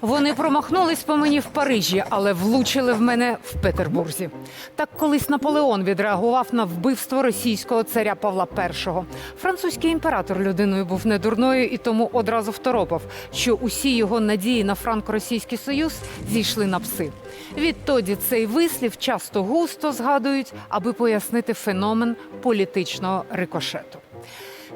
Вони промахнулись по мені в Парижі, але влучили в мене в Петербурзі. Так колись Наполеон відреагував на вбивство російського царя Павла І. Французький імператор людиною був не дурною і тому одразу второпав, що усі його надії на франко-російський союз зійшли на пси. Відтоді цей вислів часто густо згадують, аби пояснити феномен політичного рикошету.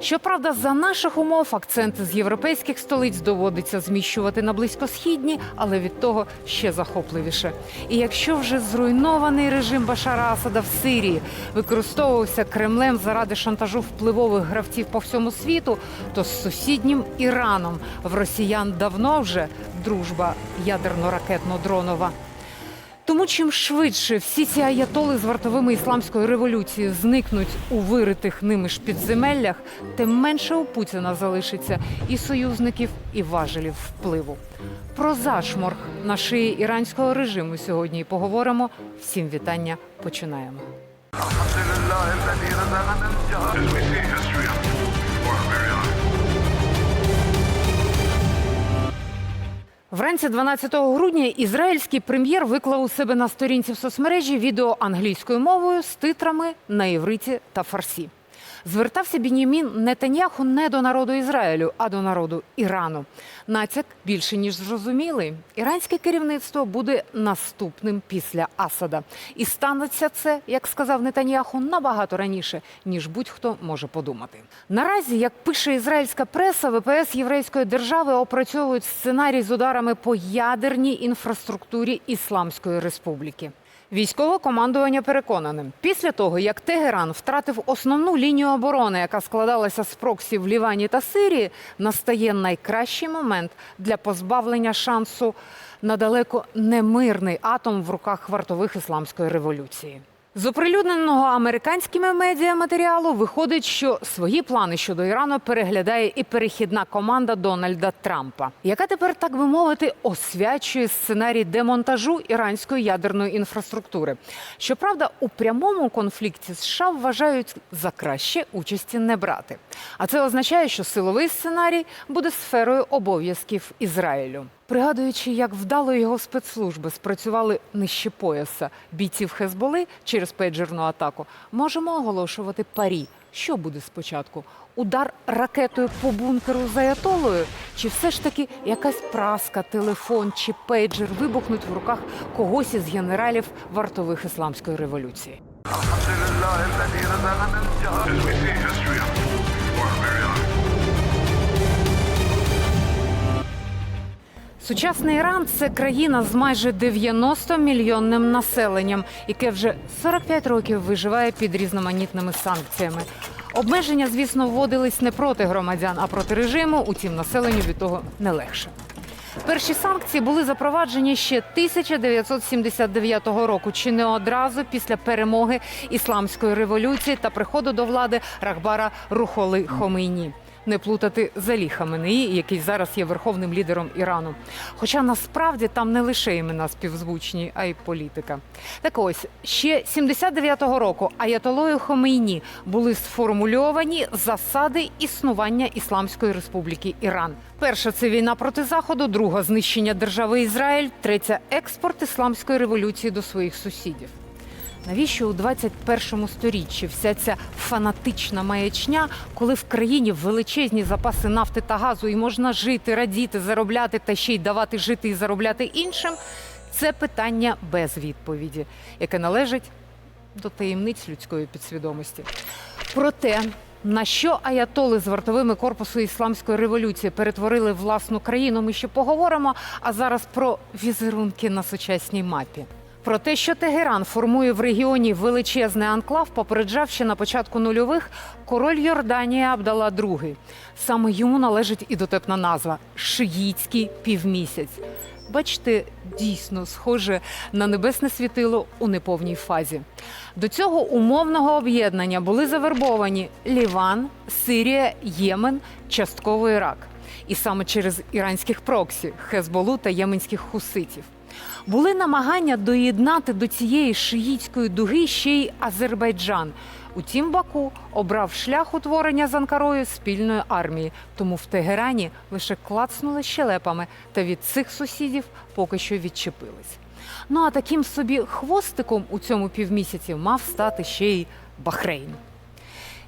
Щоправда, за наших умов акценти з європейських столиць доводиться зміщувати на близькосхідні, але від того ще захопливіше. І якщо вже зруйнований режим Башара Асада в Сирії використовувався Кремлем заради шантажу впливових гравців по всьому світу, то з сусіднім Іраном в росіян давно вже дружба ядерно-ракетно-дронова. Тому чим швидше всі ці аятоли з вартовими ісламської революції зникнуть у виритих ними ж підземеллях, тим менше у Путіна залишиться і союзників, і важелів впливу. Про зашморг на шиї іранського режиму сьогодні і поговоримо. Всім вітання. Починаємо. Вранці 12 грудня ізраїльський прем'єр виклав у себе на сторінці в соцмережі відео англійською мовою з титрами на івриті та фарсі. Звертався Бінімін Нетаньяху не до народу Ізраїлю, а до народу Ірану. Натяк більше ніж зрозумілий. Іранське керівництво буде наступним після Асада. І станеться це, як сказав Нетаньяху, набагато раніше, ніж будь-хто може подумати. Наразі, як пише ізраїльська преса, ВПС єврейської держави опрацьовують сценарій з ударами по ядерній інфраструктурі Ісламської республіки. Військове командування переконане, після того як Тегеран втратив основну лінію оборони, яка складалася з проксі в Лівані та Сирії, настає найкращий момент для позбавлення шансу на далеко немирний атом в руках вартових ісламської революції. З оприлюдненого американськими медіа матеріалу виходить, що свої плани щодо Ірану переглядає і перехідна команда Дональда Трампа, яка тепер, так би мовити, освячує сценарій демонтажу іранської ядерної інфраструктури. Щоправда, у прямому конфлікті США вважають за краще участі не брати. А це означає, що силовий сценарій буде сферою обов'язків Ізраїлю. Пригадуючи, як вдало його спецслужби спрацювали нижче пояса бійців Хезболи через пейджерну атаку, можемо оголошувати парі. Що буде спочатку? Удар ракетою по бункеру з аятолою? Чи все ж таки якась праска, телефон чи пейджер вибухнуть в руках когось із генералів вартових ісламської революції? Сучасний Іран це країна з майже 90 мільйонним населенням, яке вже 45 років виживає під різноманітними санкціями. Обмеження, звісно, вводились не проти громадян, а проти режиму. Утім, населенню від того не легше. Перші санкції були запроваджені ще 1979 року, чи не одразу після перемоги ісламської революції та приходу до влади Рахбара Рухоли Хомейні. Не плутати з Алі Хаменеї, який зараз є верховним лідером Ірану. Хоча насправді там не лише імена співзвучні, а й політика. Так ось ще 79-го року Аятолою Хомейні були сформульовані засади існування Ісламської Республіки Іран. Перша це війна проти заходу, друга знищення держави Ізраїль, третя експорт ісламської революції до своїх сусідів. Навіщо у 21 сторіччі вся ця фанатична маячня, коли в країні величезні запаси нафти та газу і можна жити, радіти, заробляти та ще й давати жити і заробляти іншим? Це питання без відповіді, яке належить до таємниць людської підсвідомості. Проте, на що аятоли з вартовими корпусу ісламської революції перетворили власну країну, ми ще поговоримо. А зараз про візерунки на сучасній мапі. Про те, що Тегеран формує в регіоні величезний анклав, попереджав ще на початку нульових король Йорданії Абдала II. Саме йому належить і дотепна назва Шиїцький півмісяць. Бачите, дійсно схоже на небесне світило у неповній фазі. До цього умовного об'єднання були завербовані Ліван, Сирія, Ємен, частково Ірак. І саме через іранських проксі Хезболу та єменських хуситів. Були намагання доєднати до цієї шиїцької дуги ще й Азербайджан. Утім, Баку обрав шлях утворення з Анкарою спільної армії, тому в Тегерані лише клацнули щелепами та від цих сусідів поки що відчепились. Ну а таким собі хвостиком у цьому півмісяці мав стати ще й Бахрейн.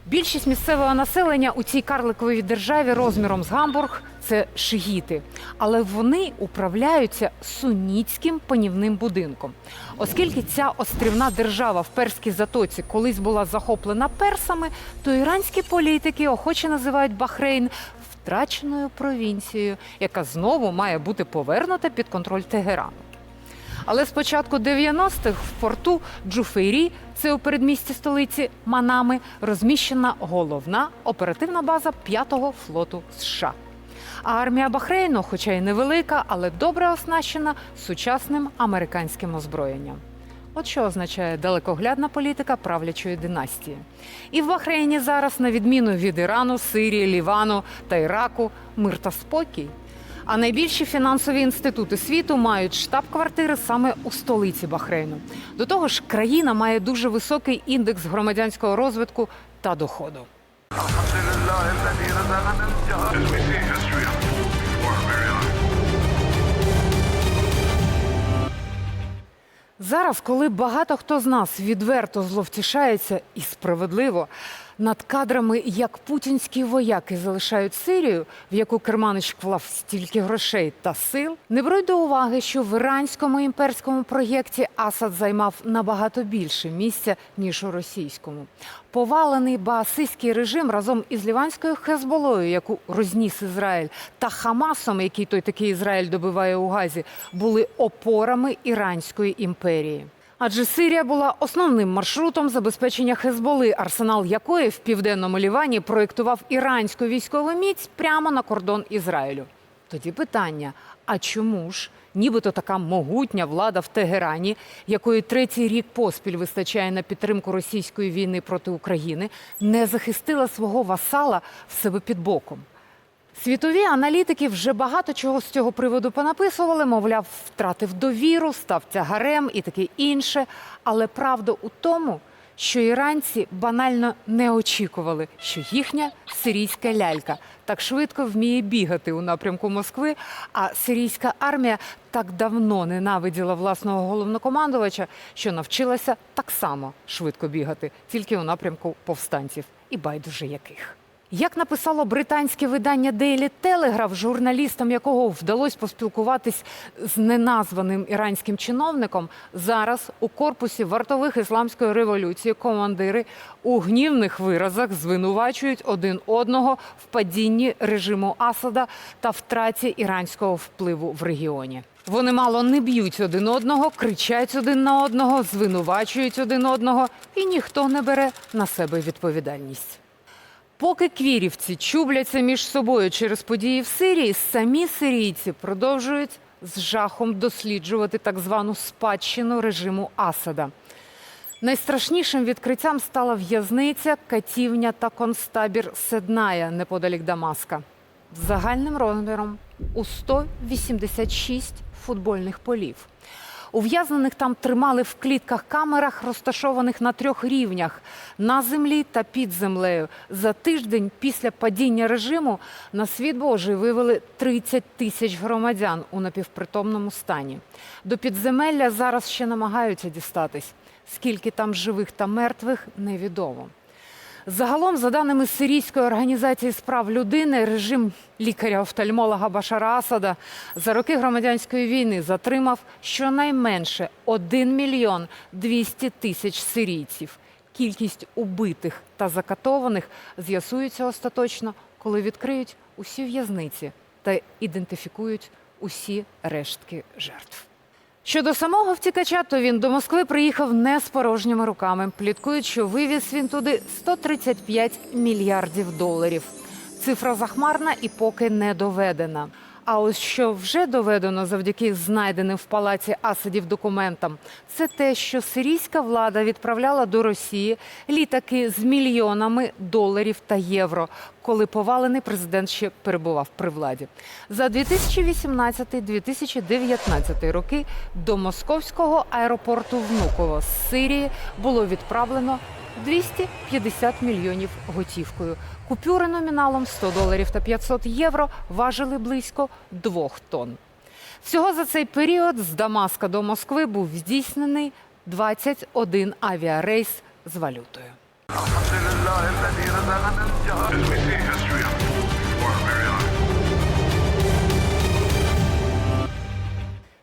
Більшість місцевого населення у цій карликовій державі розміром з Гамбург це шиїти, але вони управляються сунітським панівним будинком. Оскільки ця острівна держава в перській затоці колись була захоплена персами, то іранські політики охоче називають Бахрейн втраченою провінцією, яка знову має бути повернута під контроль Тегерану. Але з початку 90-х в порту Джуфейрі, це у передмісті столиці Манами, розміщена головна оперативна база 5-го флоту США. А армія Бахрейну, хоча й невелика, але добре оснащена сучасним американським озброєнням. От що означає далекоглядна політика правлячої династії. І в Бахрейні зараз, на відміну від Ірану, Сирії, Лівану та Іраку, мир та спокій. А найбільші фінансові інститути світу мають штаб-квартири саме у столиці Бахрейну. До того ж, країна має дуже високий індекс громадянського розвитку та доходу. Зараз, коли багато хто з нас відверто зловтішається і справедливо, над кадрами, як путінські вояки залишають Сирію, в яку Керманич вклав стільки грошей та сил, не беруть до уваги, що в іранському імперському проєкті Асад займав набагато більше місця ніж у російському. Повалений баасистський режим разом із ліванською Хезболою, яку розніс Ізраїль, та Хамасом, який той такий Ізраїль добиває у Газі, були опорами іранської імперії. Адже Сирія була основним маршрутом забезпечення Хезболи, арсенал якої в південному Лівані проєктував іранську військову міць прямо на кордон Ізраїлю. Тоді питання: а чому ж, нібито така могутня влада в Тегерані, якої третій рік поспіль вистачає на підтримку російської війни проти України, не захистила свого васала в себе під боком? Світові аналітики вже багато чого з цього приводу понаписували, мовляв, втратив довіру, став тягарем і таке інше. Але правда у тому, що іранці банально не очікували, що їхня сирійська лялька так швидко вміє бігати у напрямку Москви. А сирійська армія так давно ненавиділа власного головнокомандувача, що навчилася так само швидко бігати, тільки у напрямку повстанців, і байдуже яких. Як написало британське видання Daily Telegraph, журналістам якого вдалося поспілкуватись з неназваним іранським чиновником, зараз у корпусі вартових ісламської революції командири у гнівних виразах звинувачують один одного в падінні режиму Асада та втраті іранського впливу в регіоні. Вони мало не б'ють один одного, кричать один на одного, звинувачують один одного, і ніхто не бере на себе відповідальність. Поки квірівці чубляться між собою через події в Сирії, самі сирійці продовжують з жахом досліджувати так звану спадщину режиму Асада. Найстрашнішим відкриттям стала в'язниця, катівня та концтабір Седная неподалік Дамаска. З загальним розміром у 186 футбольних полів. Ув'язнених там тримали в клітках камерах, розташованих на трьох рівнях на землі та під землею. За тиждень після падіння режиму на світ Божий вивели 30 тисяч громадян у напівпритомному стані. До підземелля зараз ще намагаються дістатись. Скільки там живих та мертвих, невідомо. Загалом, за даними Сирійської організації з прав людини, режим лікаря-офтальмолога Башара Асада за роки громадянської війни затримав щонайменше 1 мільйон 200 тисяч сирійців. Кількість убитих та закатованих з'ясується остаточно, коли відкриють усі в'язниці та ідентифікують усі рештки жертв. Щодо самого втікача, то він до Москви приїхав не з порожніми руками. Пліткують, що вивіз він туди 135 мільярдів доларів. Цифра захмарна і поки не доведена. А ось що вже доведено завдяки знайденим в палаці Асадів документам, це те, що сирійська влада відправляла до Росії літаки з мільйонами доларів та євро, коли повалений президент ще перебував при владі. За 2018-2019 роки до московського аеропорту Внуково з Сирії було відправлено 250 мільйонів готівкою. Купюри номіналом 100 доларів та 500 євро важили близько 2 тонн. Всього за цей період з Дамаска до Москви був здійснений 21 авіарейс з валютою.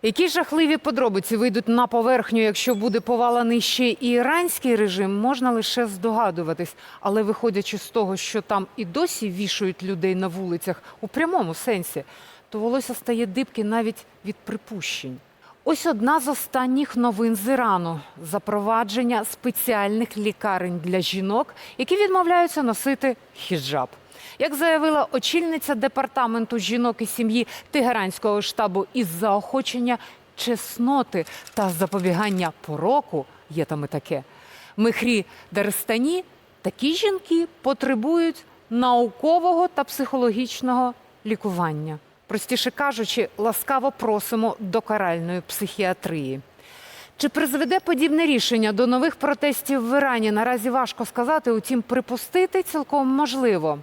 Які жахливі подробиці вийдуть на поверхню, якщо буде повалений ще і іранський режим, можна лише здогадуватись. Але виходячи з того, що там і досі вішують людей на вулицях у прямому сенсі, то волосся стає дибки навіть від припущень. Ось одна з останніх новин з Ірану запровадження спеціальних лікарень для жінок, які відмовляються носити хіджаб. Як заявила очільниця департаменту жінок і сім'ї Тегеранського штабу із заохочення чесноти та запобігання пороку, є там і таке. Мехрі Дарстані, такі жінки потребують наукового та психологічного лікування. Простіше кажучи, ласкаво просимо до каральної психіатрії. Чи призведе подібне рішення до нових протестів в Ірані? Наразі важко сказати, утім, припустити цілком можливо.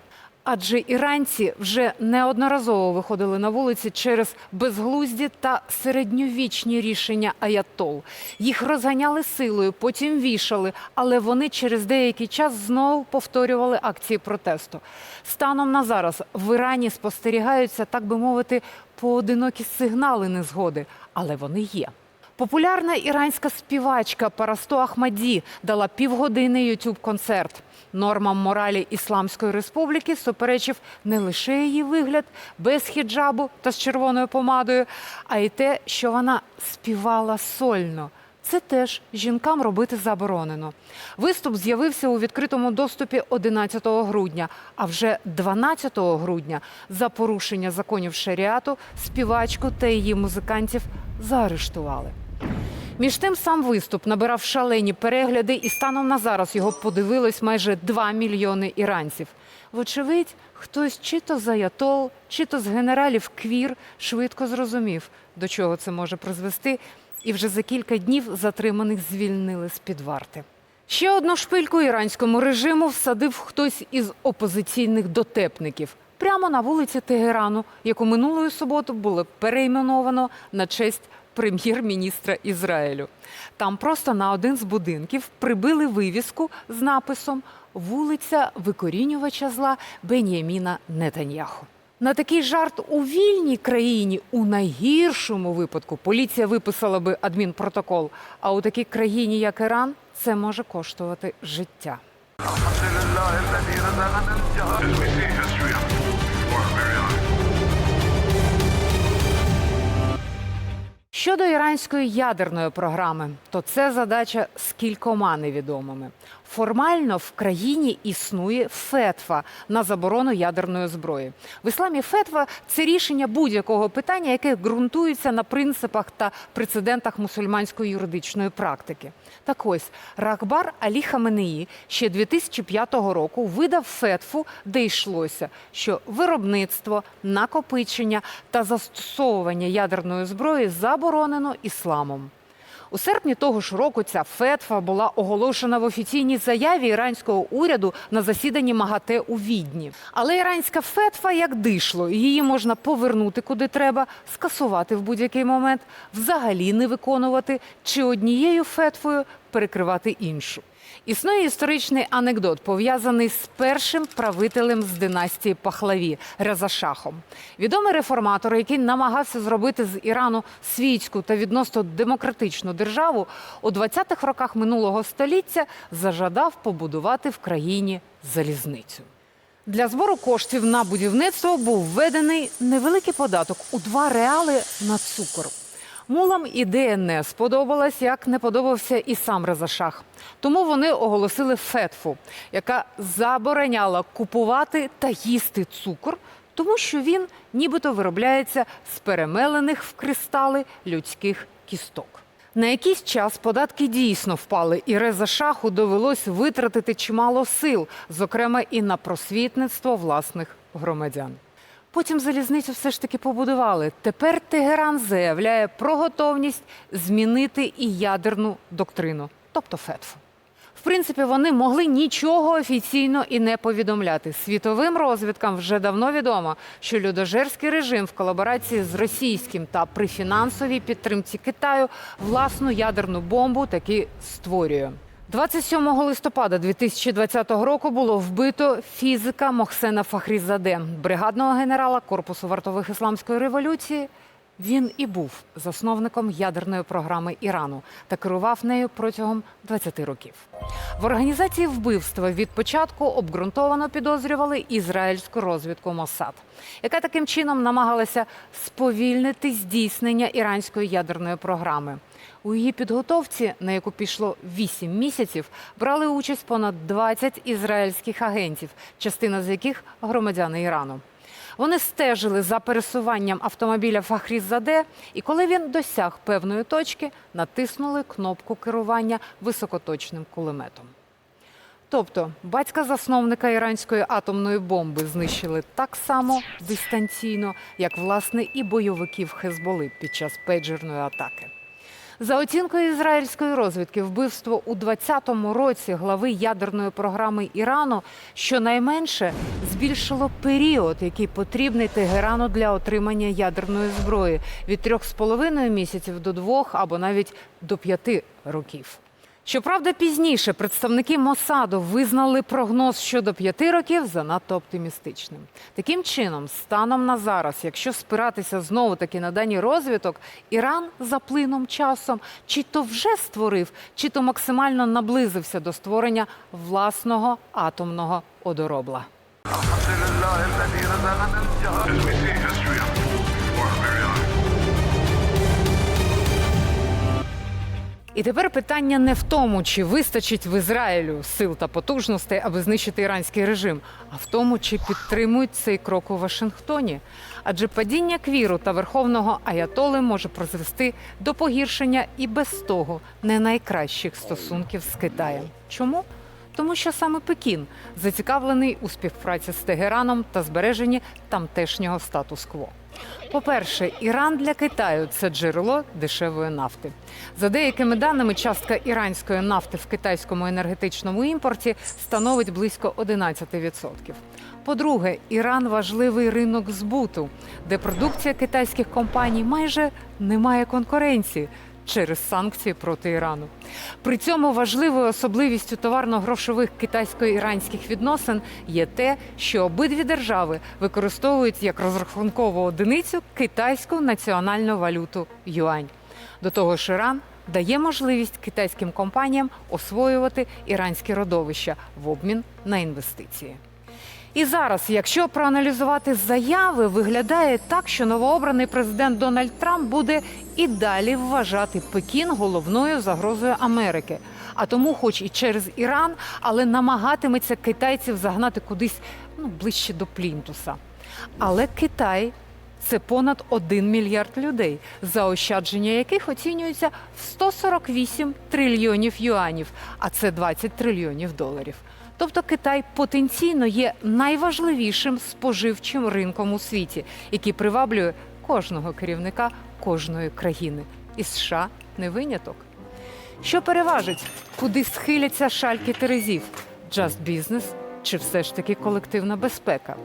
Адже іранці вже неодноразово виходили на вулиці через безглузді та середньовічні рішення аятол. Їх розганяли силою, потім вішали, але вони через деякий час знову повторювали акції протесту. Станом на зараз в Ірані спостерігаються, так би мовити, поодинокі сигнали незгоди, але вони є. Популярна іранська співачка Парасто Ахмаді дала півгодини ютуб концерт. Нормам моралі Ісламської республіки суперечив не лише її вигляд без хіджабу та з червоною помадою, а й те, що вона співала сольно. Це теж жінкам робити заборонено. Виступ з'явився у відкритому доступі 11 грудня, а вже 12 грудня за порушення законів шаріату співачку та її музикантів заарештували. Між тим сам виступ набирав шалені перегляди, і станом на зараз його подивилось майже 2 мільйони іранців. Вочевидь, хтось чи то з аятол, чи то з генералів квір швидко зрозумів, до чого це може призвести, і вже за кілька днів затриманих звільнили з під варти. Ще одну шпильку іранському режиму всадив хтось із опозиційних дотепників прямо на вулиці Тегерану, яку минулої суботи було перейменовано на честь прем'єр-міністра Ізраїлю. Там просто на один з будинків прибили вивіску з написом Вулиця викорінювача зла Бен'яміна Нетаньяху. На такий жарт у вільній країні у найгіршому випадку поліція виписала би адмінпротокол. А у такій країні, як Іран, це може коштувати життя. Щодо іранської ядерної програми, то це задача з кількома невідомими. Формально в країні існує фетва на заборону ядерної зброї. В ісламі фетва це рішення будь-якого питання, яке ґрунтується на принципах та прецедентах мусульманської юридичної практики. Так ось Рахбар Алі Хаменеї ще 2005 року видав фетву, де йшлося, що виробництво, накопичення та застосовування ядерної зброї заборонено ісламом. У серпні того ж року ця фетва була оголошена в офіційній заяві іранського уряду на засіданні МАГАТЕ у Відні. Але іранська фетва як дишло, її можна повернути куди треба, скасувати в будь-який момент, взагалі не виконувати чи однією фетвою перекривати іншу. Існує історичний анекдот, пов'язаний з першим правителем з династії Пахлаві Резашахом. Відомий реформатор, який намагався зробити з Ірану світську та відносно демократичну державу, у 20-х роках минулого століття зажадав побудувати в країні залізницю. Для збору коштів на будівництво був введений невеликий податок у 2 реали на цукор. Мулам ідея не сподобалась, як не подобався і сам Резашах. Тому вони оголосили фетфу, яка забороняла купувати та їсти цукор, тому що він нібито виробляється з перемелених в кристали людських кісток. На якийсь час податки дійсно впали, і Реза Шаху довелось витратити чимало сил, зокрема і на просвітництво власних громадян. Потім залізницю все ж таки побудували. Тепер Тегеран заявляє про готовність змінити і ядерну доктрину, тобто ФЕТФ. В принципі, вони могли нічого офіційно і не повідомляти. Світовим розвідкам вже давно відомо, що людожерський режим в колаборації з російським та при фінансовій підтримці Китаю власну ядерну бомбу таки створює. 27 листопада 2020 року було вбито фізика Мохсена Фахрізаде, бригадного генерала Корпусу вартових ісламської революції. Він і був засновником ядерної програми Ірану та керував нею протягом 20 років. В організації вбивства від початку обґрунтовано підозрювали ізраїльську розвідку Моссад, яка таким чином намагалася сповільнити здійснення іранської ядерної програми. У її підготовці, на яку пішло 8 місяців, брали участь понад 20 ізраїльських агентів, частина з яких громадяни Ірану. Вони стежили за пересуванням автомобіля Фахрізаде, і коли він досяг певної точки, натиснули кнопку керування високоточним кулеметом. Тобто батька засновника іранської атомної бомби знищили так само дистанційно, як власне і бойовиків Хезболи під час пейджерної атаки. За оцінкою ізраїльської розвідки, вбивство у 2020 році глави ядерної програми Ірану щонайменше збільшило період, який потрібний Тегерану для отримання ядерної зброї від 3,5 місяців до 2 або навіть до 5 років. Щоправда, пізніше представники Мосаду визнали прогноз щодо п'яти років занадто оптимістичним. Таким чином, станом на зараз, якщо спиратися знову таки на дані розвиток, Іран за плином часом чи то вже створив, чи то максимально наблизився до створення власного атомного одоробла. І тепер питання не в тому, чи вистачить в Ізраїлю сил та потужностей, аби знищити іранський режим, а в тому, чи підтримують цей крок у Вашингтоні. Адже падіння квіру та верховного аятоли може призвести до погіршення і без того не найкращих стосунків з Китаєм. Чому? Тому що саме Пекін зацікавлений у співпраці з Тегераном та збереженні тамтешнього статус-кво. По-перше, Іран для Китаю це джерело дешевої нафти. За деякими даними, частка іранської нафти в китайському енергетичному імпорті становить близько 11%. По-друге, Іран важливий ринок збуту, де продукція китайських компаній майже не має конкуренції через санкції проти Ірану. При цьому важливою особливістю товарно-грошових китайсько-іранських відносин є те, що обидві держави використовують як розрахункову одиницю китайську національну валюту юань. До того ж, Іран дає можливість китайським компаніям освоювати іранські родовища в обмін на інвестиції. І зараз, якщо проаналізувати заяви, виглядає так, що новообраний президент Дональд Трамп буде і далі вважати Пекін головною загрозою Америки. А тому, хоч і через Іран, але намагатиметься китайців загнати кудись ну, ближче до плінтуса. Але Китай це понад 1 мільярд людей, заощадження яких оцінюються в 148 трильйонів юанів, а це 20 трильйонів доларів. Тобто Китай потенційно є найважливішим споживчим ринком у світі, який приваблює кожного керівника кожної країни. І США не виняток. Що переважить, куди схиляться шальки терезів? Just Business чи все ж таки колективна безпека?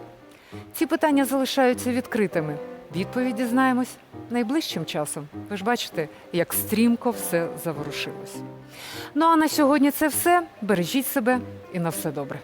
Ці питання залишаються відкритими. Відповіді знаємось найближчим часом. Ви ж бачите, як стрімко все заворушилось. Ну а на сьогодні це все. Бережіть себе і на все добре.